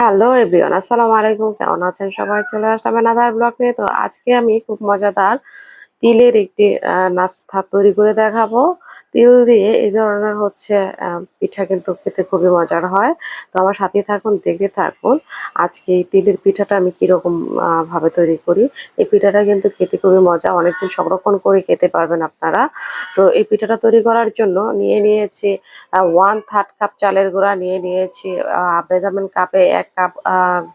Hello everyone, আসসালামু আলাইকুম। কেমন আছেন সবাই? চলে আসলাম আদার ব্লগ নিয়ে। তো আজকে আমি খুব মজাদার তিলের একটি নাস্তা তৈরি করে দেখাবো। তিল দিয়ে এই ধরনের হচ্ছে পিঠা কিন্তু খেতে খুবই মজার হয়। তো আমার সাথে থাকুন দেখে থাকুন, আজকে এই তিলের পিঠাটা আমি কীরকম ভাবে তৈরি করি। এই পিঠাটা কিন্তু খেতে খুবই মজা, অনেকদিন সংরক্ষণ করে খেতে পারবেন আপনারা। তো এই পিঠাটা তৈরি করার জন্য নিয়ে নিয়েছি ওয়ান থার্ড কাপ চালের গুঁড়া নিয়ে নিয়েছি মেজারমেন্ট কাপে এক কাপ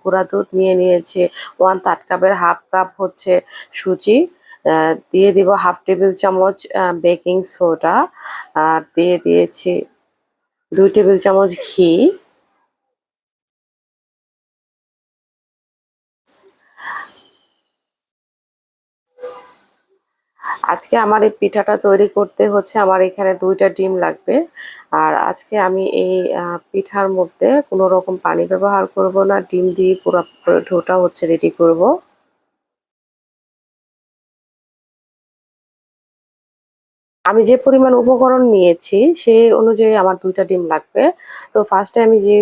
গুঁড়া দুধ নিয়ে নিয়েছি ওয়ান থার্ড কাপের হাফ কাপ হচ্ছে সুজি। দিয়ে দিব হাফ টেবিল চামচ বেকিং সোডা, আর দিয়ে দিয়েছি দুই টেবিল চামচ ঘি। আজকে আমার এই পিঠাটা তৈরি করতে হচ্ছে, আমার এখানে দুইটা ডিম লাগবে। আর আজকে আমি এই পিঠার মধ্যে কোনো রকম পানি ব্যবহার করব না, ডিম দিয়ে পুরো ঢোটা হচ্ছে রেডি করব। আমি যে পরিমাণ উপকরণ নিয়েছি সেই অনুযায়ী আমার দুইটা ডিম লাগবে। তো ফার্স্টে আমি যে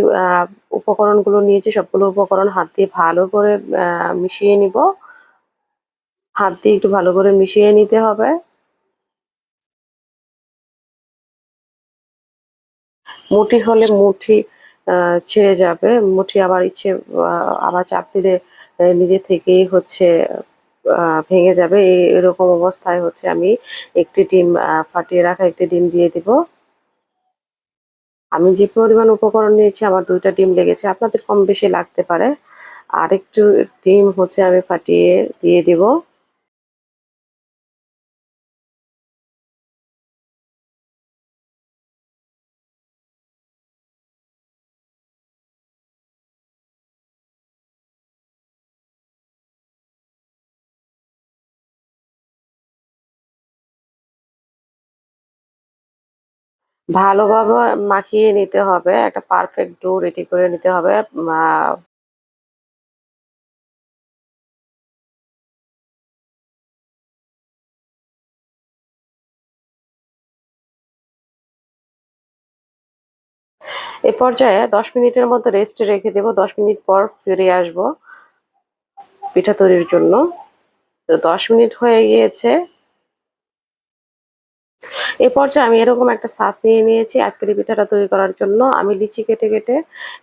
উপকরণগুলো নিয়েছি, সবগুলো উপকরণ হাত দিয়ে ভালো করে মিশিয়ে নিব। হাত দিয়ে একটু ভালো করে মিশিয়ে নিতে হবে। মুঠি হলে মুঠি ছেড়ে যাবে। মুঠি আবার ইচ্ছে আবার চাপ দিলে নিজে থেকেই হচ্ছে ভেঙে যাবে। এরকম অবস্থায় হচ্ছে আমি একটি ডিম ফাটিয়ে রাখা একটি ডিম দিয়ে দিব। আমি যে পরিমাণ উপকরণ নিয়েছি, আমার দুইটা ডিম লেগেছে। আপনাদের কম বেশি লাগতে পারে। আর একটু ডিম হচ্ছে আমি ফাটিয়ে দিয়ে দিব। ভালোভাবে মাখিয়ে নিতে হবে, একটা পারফেক্ট ডো রেডি করে নিতে হবে এ পর্যায়ে দশ মিনিটের মতো রেস্টে রেখে দেবো, দশ মিনিট পর ফিরে আসব পিঠা তৈরির জন্য। তো দশ মিনিট হয়ে গিয়েছে এ পর্যায়ে আমি এরকম একটা ছাঁচ নিয়ে নিয়েছি, আজকের এই পিঠাটা তৈরি করার জন্য। আমি লিচি কেটে কেটে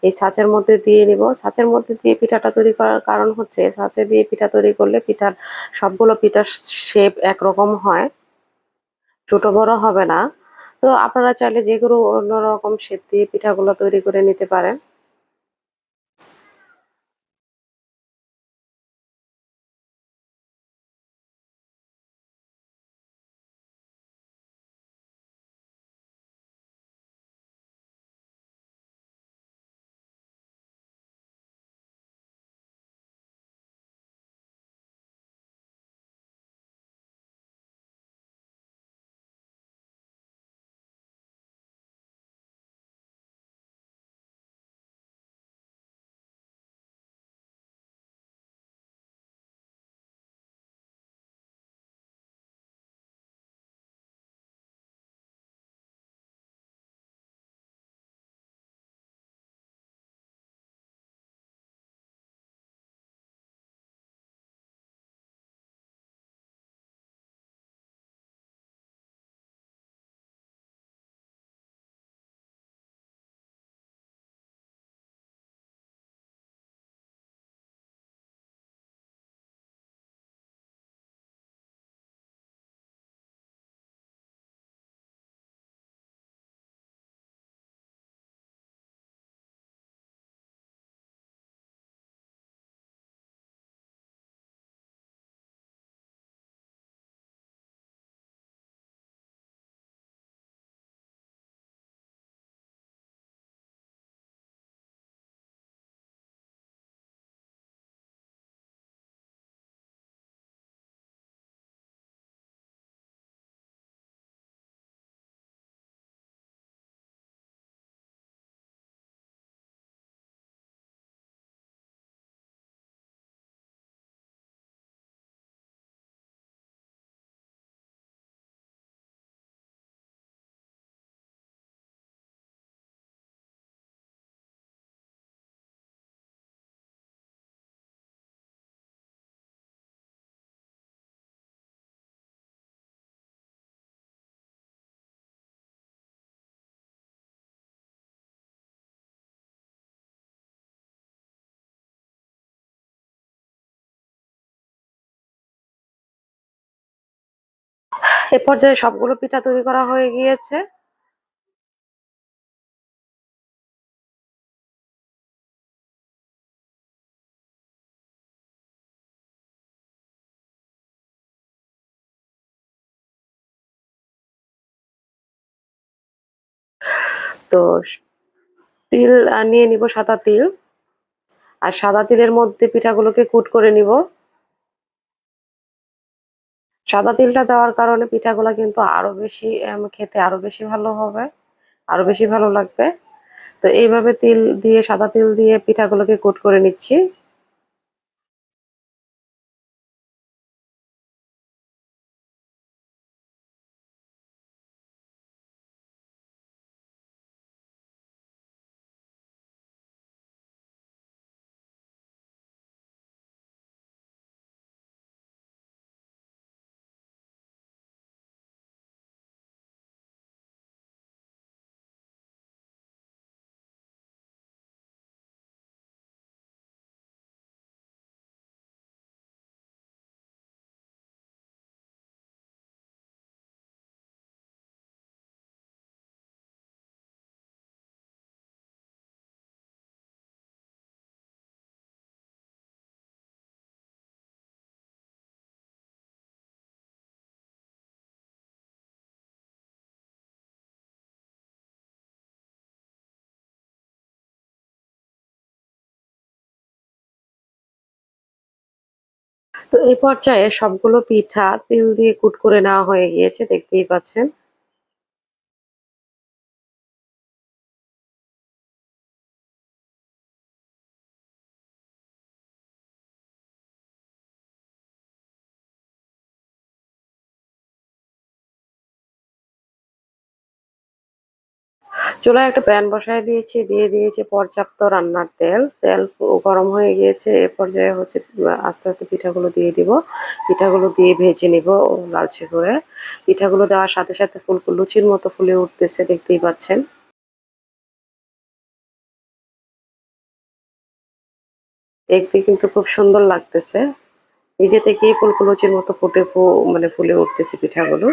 এই ছাঁচের মধ্যে দিয়ে নিব। ছাঁচের মধ্যে দিয়ে পিঠাটা তৈরি করার কারণ হচ্ছে ছাঁচে দিয়ে পিঠা তৈরি করলে পিঠার সবগুলো পিঠার শেপ একরকম হয়। ছোটো বড় হবে না। তো আপনারা চাইলে যে কোনো অন্যরকম শেপ দিয়ে পিঠাগুলো তৈরি করে নিতে পারেন। এ পর্যায়ে সবগুলো পিঠা তৈরি করা হয়ে গিয়েছে। তো তিল নিয়ে নিব সাদা তিল। আর সাদা তিলের মধ্যে পিঠাগুলোকে কুট করে নিব। সাদা তিলটা দেওয়ার কারণে পিঠাগুলা কিন্তু আরও বেশি খেতে আরও বেশি ভালো হবে, আরও বেশি ভালো লাগবে। তো এইভাবে তিল দিয়ে, সাদা তিল দিয়ে পিঠাগুলোকে কোট করে নিচ্ছি। তো এই পর্যায়ে সবগুলো পিঠা তেল দিয়ে কুট করে নেওয়া হয়ে গিয়েছে দেখতেই পাচ্ছেন। চুলায় একটা প্যান বসায় দিয়েছি, দিয়ে দিয়েছি পর্যাপ্ত রান্নার তেল। তেল গরম হয়ে গিয়েছে, এ পর্যায়ে হচ্ছে, আস্তে আস্তে পিঠাগুলো দিয়ে দিব। পিঠাগুলো দিয়ে ভেজে নিব লালচে করে। পিঠাগুলো দেওয়ার সাথে সাথে ফুল লুচির মতো ফুলে উঠতেছে, দেখতেই পাচ্ছেন। দেখতে কিন্তু খুব সুন্দর লাগতেছে। নিজে থেকেই ফুলকুলুচির মতো ফুটে মানে ফুলে উঠতেছে পিঠাগুলো।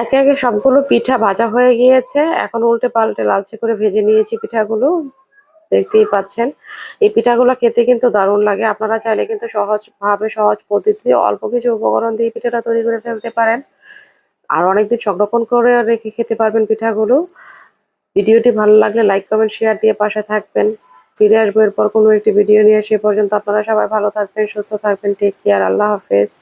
একে একে সবগুলো পিঠা ভাজা হয়ে গিয়েছে। এখন উল্টে পাল্টে লালচে করে ভেজে নিয়েছি পিঠাগুলো। দেখতেই পাচ্ছেন, এই পিঠাগুলো খেতে কিন্তু দারুণ লাগে। আপনারা চাইলে কিন্তু সহজ ভাবে সহজ পদ্ধতিতে অল্প কিছু উপকরণ দিয়ে পিঠাটা তৈরি করে ফেলতে পারেন। আর অনেকদিন সংরক্ষণ করে রেখে খেতে পারবেন পিঠাগুলো। ভিডিওটি ভালো লাগলে লাইক, কমেন্ট, শেয়ার দিয়ে পাশে থাকবেন। ফিরে আসব এরপর কোনো একটি ভিডিও নিয়ে। সে পর্যন্ত আপনারা সবাই ভালো থাকবেন, সুস্থ থাকবেন। টেক কেয়ার আল্লাহ হাফেজ।